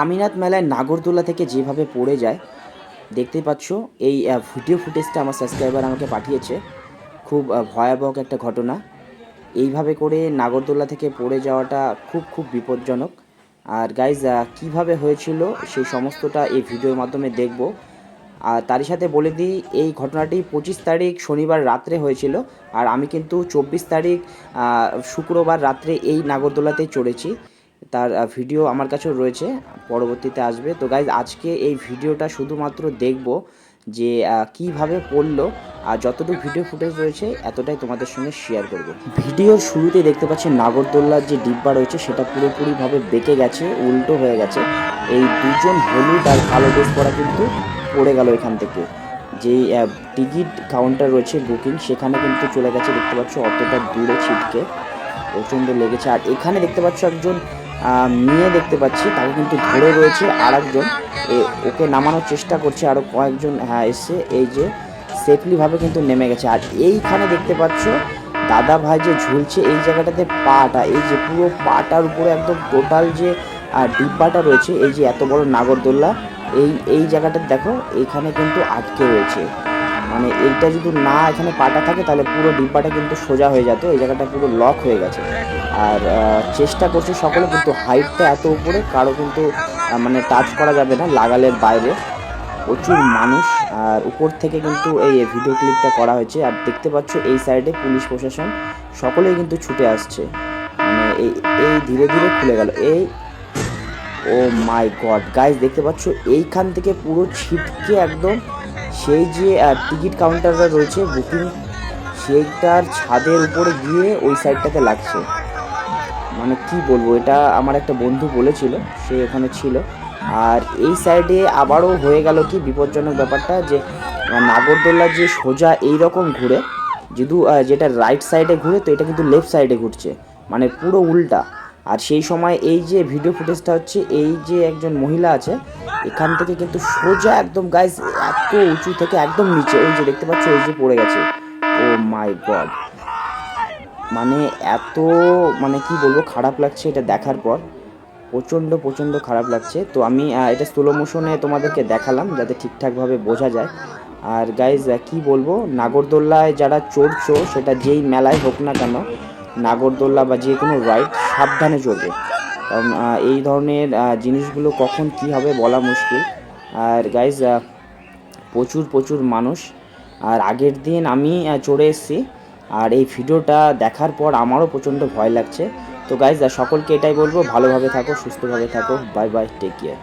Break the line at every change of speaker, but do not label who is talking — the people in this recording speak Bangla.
স্বামীনাথ মেলায় নাগরদোলা থেকে যেভাবে পড়ে যায়, দেখতেই পাচ্ছ, এই ভিডিও ফুটেজটা আমার সাবস্ক্রাইবার আমাকে পাঠিয়েছে। খুব ভয়াবহ একটা ঘটনা। এইভাবে করে নাগরদোলা থেকে পড়ে যাওয়াটা খুব খুব বিপজ্জনক। আর গাইজ কীভাবে হয়েছিল সেই সমস্তটা এই ভিডিওর মাধ্যমে দেখব। আর তারই সাথে বলে দিই, এই ঘটনাটি পঁচিশ তারিখ শনিবার রাত্রে হয়েছিল। আর আমি কিন্তু চব্বিশ তারিখ শুক্রবার রাত্রে এই নাগরদোলাতেই চড়েছি। তার ভিডিও আমার কাছেও রয়েছে, পরবর্তীতে আসবে। তো গাইজ আজকে এই ভিডিওটা শুধুমাত্র দেখব যে কীভাবে পড়ল আর যতটুকু ভিডিও ফুটেজ রয়েছে, এতটাই তোমাদের সঙ্গে শেয়ার করব। ভিডিওর শুরুতেই দেখতে পাচ্ছি নাগরদোল্লার যে ডিব্বা রয়েছে, সেটা পুরোপুরিভাবে বেঁকে গেছে, উল্টো হয়ে গেছে। এই দুজন হলুদ আর কালো ড্রেস পরা কিন্তু পড়ে গেল এখান থেকে। যেই টিকিট কাউন্টার রয়েছে বুকিং সেখানে কিন্তু চলে গেছে, দেখতে পাচ্ছ, অতটা দূরে ছিটকে। প্রচণ্ড লেগেছে। আর এখানে দেখতে পাচ্ছ একজন মেয়ে দেখতে পাচ্ছি, তাকে কিন্তু ধরে রয়েছে আর একজন ওকে নামানোর চেষ্টা করছে আরও কয়েকজন হ্যাঁ এসে এই যে সেফলিভাবে কিন্তু নেমে গেছে। আর এইখানে দেখতে পাচ্ছ, দাদা ভাই যে ঝুলছে এই জায়গাটাতে পাটা, এই যে পুরো পাটার উপরে একদম টোটাল যে ডিব্বাটা রয়েছে, এই যে এত বড় নাগরদোল্লা, এই এই জায়গাটা দেখো, এখানে কিন্তু আটকে রয়েছে। মানে এইটা যদি না এখানে পাটা থাকে, তাহলে পুরো ডিব্বাটা কিন্তু সোজা হয়ে যেত এই জায়গাটা পুরো লক হয়ে গেছে। আর চেষ্টা করছে সকলে, কিন্তু হাইটটা এত উপরে, কারও কিন্তু মানে টাচ করা যাবে না লাগালের বাইরে। প্রচুর মানুষ, আর উপর থেকে কিন্তু এই ভিডিও ক্লিপটা করা হয়েছে। আর দেখতে পাচ্ছ, এই সাইডে পুলিশ প্রশাসন, সকলেই কিন্তু ছুটে আসছে। মানে এই এই ধীরে ধীরে খুলে গেল। এই, ও মাই গড গাইজ দেখতে পাচ্ছ, এইখান থেকে পুরো ছিটকে একদম সেই যে টিকিট কাউন্টারটা রয়েছে বুকিং সেইটার ছাদের উপরে গিয়ে ওই সাইডটাতে লাগছে। মানে কি বলব, এটা আমার একটা বন্ধু বলেছিল, সে ওখানে ছিল। আর এই সাইডে আবারও হয়ে গেল কি বিপজ্জনক ব্যাপারটা, যে নাগরদোল্লা যে সোজা এই রকম ঘুরে, যদি যেটা রাইট সাইডে ঘুরে, তো এটা কিন্তু লেফট সাইডে ঘুরছে। মানে পুরো উল্টা। আর সেই সময় এই যে ভিডিও ফুটেজটা হচ্ছে, এই যে একজন মহিলা আছে, এখান থেকে কিন্তু সোজা একদম গাইজ এত উঁচু থেকে একদম নিচে, ওই যে দেখতে পাচ্ছ ওই যে পড়ে গেছে। ও মাই গড মানে এত মানে কি বলব, খারাপ লাগছে এটা দেখার পর। প্রচণ্ড প্রচণ্ড খারাপ লাগছে। তো আমি এটা স্লো মোশনে তোমাদেরকে দেখালাম, যাতে ঠিকঠাকভাবে বোঝা যায়। আর গাইজ কি বলব, নাগরদোল্লায় যারা চড়ছো, সেটা যেই মেলায় হোক না কেন নাগরদোল্লা বা যে কোনো রাইড সাবধানে চলবে। কারণ এই ধরনের জিনিসগুলো কখন কি হবে বলা মুশকিল। আর গাইজ প্রচুর প্রচুর মানুষ। আর আগের দিন আমি চড়ে এসেছি। আর এই ভিডিওটা দেখার পর আমারও প্রচণ্ড ভয় লাগছে। তো গাইজ সকলকে এটাই বলব, ভালোভাবে থাকো, সুস্থভাবে থাকো বাই বাই টেক কেয়ার